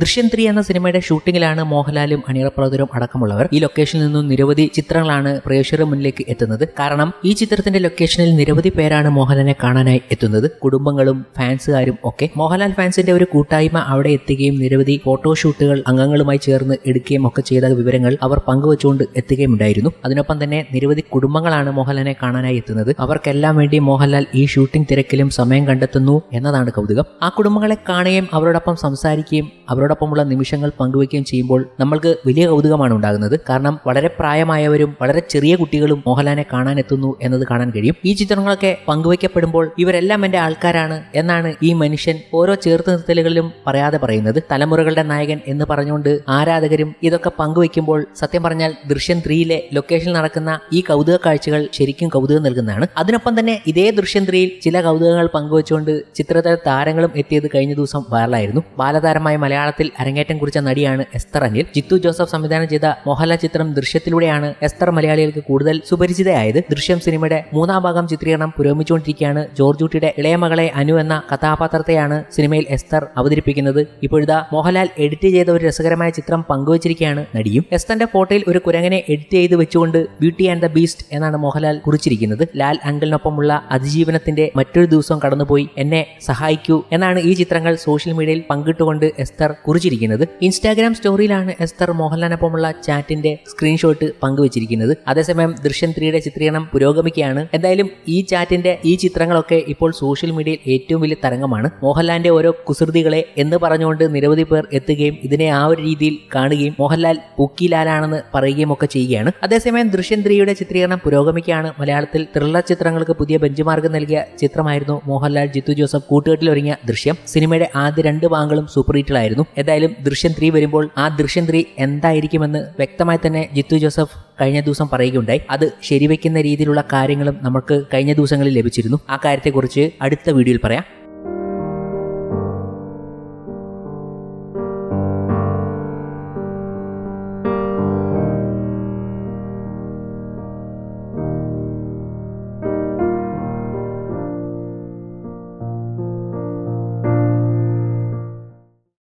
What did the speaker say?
ദൃശ്യം ത്രീ എന്ന സിനിമയുടെ ഷൂട്ടിങ്ങിലാണ് മോഹൻലാലും അണിയറപ്രവതരും അടക്കമുള്ളവർ. ഈ ലൊക്കേഷനിൽ നിന്നും നിരവധി ചിത്രങ്ങളാണ് പ്രേക്ഷകരുടെ മുന്നിലേക്ക് എത്തുന്നത്. കാരണം ഈ ചിത്രത്തിന്റെ ലൊക്കേഷനിൽ നിരവധി പേരാണ് മോഹൻലാലിനെ കാണാനായി എത്തുന്നത്. കുടുംബങ്ങളും ഫാൻസുകാരും ഒക്കെ. മോഹൻലാൽ ഫാൻസിന്റെ ഒരു കൂട്ടായ്മ അവിടെ എത്തുകയും നിരവധി ഫോട്ടോഷൂട്ടുകൾ അംഗങ്ങളുമായി ചേർന്ന് എടുക്കുകയും ഒക്കെ ചെയ്ത വിവരങ്ങൾ അവർ പങ്കുവച്ചുകൊണ്ട് എത്തുകയും ഉണ്ടായിരുന്നു അതിനൊപ്പം തന്നെ നിരവധി കുടുംബങ്ങളാണ് മോഹൻലാലിനെ കാണാനായി എത്തുന്നത്. അവർക്കെല്ലാം വേണ്ടി മോഹൻലാൽ ഈ ഷൂട്ടിംഗ് തിരക്കിലും സമയം കണ്ടെത്തുന്നു എന്നതാണ് കൗതുകം. ആ കുടുംബങ്ങളെ കാണുകയും അവരോടൊപ്പം സംസാരിക്കുകയും അവരോടൊപ്പമുള്ള നിമിഷങ്ങൾ പങ്കുവയ്ക്കുകയും ചെയ്യുമ്പോൾ നമ്മൾക്ക് വലിയ കൗതുകമാണ് ഉണ്ടാകുന്നത്. കാരണം വളരെ പ്രായമായവരും വളരെ ചെറിയ കുട്ടികളും മോഹൻലാലിനെ കാണാൻ എത്തുന്നു എന്നത് കാണാൻ കഴിയും. ഈ ചിത്രങ്ങളൊക്കെ പങ്കുവയ്ക്കപ്പെടുമ്പോൾ ഇവരെല്ലാം എന്റെ ആൾക്കാരാണ് എന്നാണ് ഈ മനുഷ്യൻ ഓരോ ചേർത്ത് നിർത്തലുകളിലും പറയാതെ പറയുന്നത്. തലമുറകളുടെ നായകൻ എന്ന് പറഞ്ഞുകൊണ്ട് ആരാധകരും ഇതൊക്കെ പങ്കുവയ്ക്കുമ്പോൾ സത്യം പറഞ്ഞാൽ ദൃശ്യം ത്രീയിലെ ലൊക്കേഷനിൽ നടക്കുന്ന ഈ കൗതുക കാഴ്ചകൾ ശരിക്കും കൗതുകം നൽകുന്നതാണ്. അതിനൊപ്പം തന്നെ ഇതേ ദൃശ്യം ത്രീയിൽ ചില കൗതുകങ്ങൾ പങ്കുവച്ചുകൊണ്ട് ചിത്രത്തിലെ താരങ്ങളും എത്തിയത് കഴിഞ്ഞ ദിവസം വൈറലായിരുന്നു ബാലതാരമായ മലയാളത്തിൽ അരങ്ങേറ്റം കുറിച്ച നടിയാണ് എസ്തർ അനിൽ. ജിത്തു ജോസഫ് സംവിധാനം ചെയ്ത മോഹൻല ചിത്രം ദൃശ്യത്തിലൂടെയാണ് എസ്തർ മലയാളികൾക്ക് കൂടുതൽ സുപരിചിതയായത്. ദൃശ്യം സിനിമയുടെ മൂന്നാം ഭാഗം ചിത്രീകരണം പുരോഗമിച്ചുകൊണ്ടിരിക്കുകയാണ്. ജോർജ് ഊട്ടിയുടെ ഇളയ മകളെ അനു എന്ന കഥാപാത്രത്തെയാണ് സിനിമയിൽ എസ്തർ അവതരിപ്പിക്കുന്നത്. ഇപ്പോഴിതാ മോഹൻലാൽ എഡിറ്റ് ചെയ്ത ഒരു രസകരമായ ചിത്രം പങ്കുവച്ചിരിക്കുകയാണ് നടിയും. എസ്തറിന്റെ ഫോട്ടോയിൽ ഒരു കുരങ്ങനെ എഡിറ്റ് ചെയ്ത് വെച്ചുകൊണ്ട് ബ്യൂട്ടി ആൻഡ് ദ ബീസ്റ്റ് എന്നാണ് മോഹൻലാൽ കുറിച്ചിരിക്കുന്നത്. ലാൽ അങ്കിളിനൊപ്പമുള്ള അതിജീവനത്തിന്റെ മറ്റൊരു ദിവസം കടന്നുപോയി. എന്നെ സഹായിക്കൂ എന്നാണ് ഈ ചിത്രങ്ങൾ സോഷ്യൽ മീഡിയയിൽ പങ്കിട്ടുകൊണ്ട് എസ്തർ കുറിച്ചിരിക്കുന്നത് ഇൻസ്റ്റാഗ്രാം സ്റ്റോറിയിലാണ് എസ്തർ മോഹൻലാലിനൊപ്പമുള്ള ചാറ്റിന്റെ സ്ക്രീൻഷോട്ട് പങ്കുവച്ചിരിക്കുന്നത്. അതേസമയം ദൃശ്യം ത്രീയുടെ ചിത്രീകരണം പുരോഗമിക്കുകയാണ്. എന്തായാലും ഈ ചാറ്റിന്റെ ഈ ചിത്രങ്ങളൊക്കെ ഇപ്പോൾ സോഷ്യൽ മീഡിയയിൽ ഏറ്റവും വലിയ തരംഗമാണ്. മോഹൻലാലിന്റെ ഓരോ കുസൃതികളെ എന്ന് പറഞ്ഞുകൊണ്ട് നിരവധി പേർ എത്തുകയും ഇതിനെ ആ ഒരു രീതിയിൽ കാണുകയും മോഹൻലാൽ പൂക്കിലാലാണെന്ന് പറയുകയും ഒക്കെ ചെയ്യുകയാണ്. അതേസമയം ദൃശ്യം ത്രീയുടെ ചിത്രീകരണം പുരോഗമിക്കുകയാണ്. മലയാളത്തിൽ ത്രില്ലർ ചിത്രങ്ങൾക്ക് പുതിയ ബെഞ്ച് മാർക്ക് നൽകിയ ചിത്രമായിരുന്നു മോഹൻലാൽ ജിത്തു ജോസഫ് കൂട്ടുകെട്ടിൽ ഒരുങ്ങിയ ദൃശ്യം. സിനിമയുടെ ആദ്യ രണ്ട് ഭാഗങ്ങളും സൂപ്പർ ഹിറ്റിലായിരുന്നു ഏതായാലും ദൃശ്യം ത്രീ വരുമ്പോൾ ആ ദൃശ്യം ത്രീ എന്തായിരിക്കുമെന്ന് വ്യക്തമായി തന്നെ ജിത്തു ജോസഫ് കഴിഞ്ഞ ദിവസം പറയുകയുണ്ടായി. അത് ശരിവെക്കുന്ന രീതിയിലുള്ള കാര്യങ്ങളും നമുക്ക് കഴിഞ്ഞ ദിവസങ്ങളിൽ ലഭിച്ചിരുന്നു. ആ കാര്യത്തെക്കുറിച്ച് അടുത്ത വീഡിയോയിൽ പറയാം.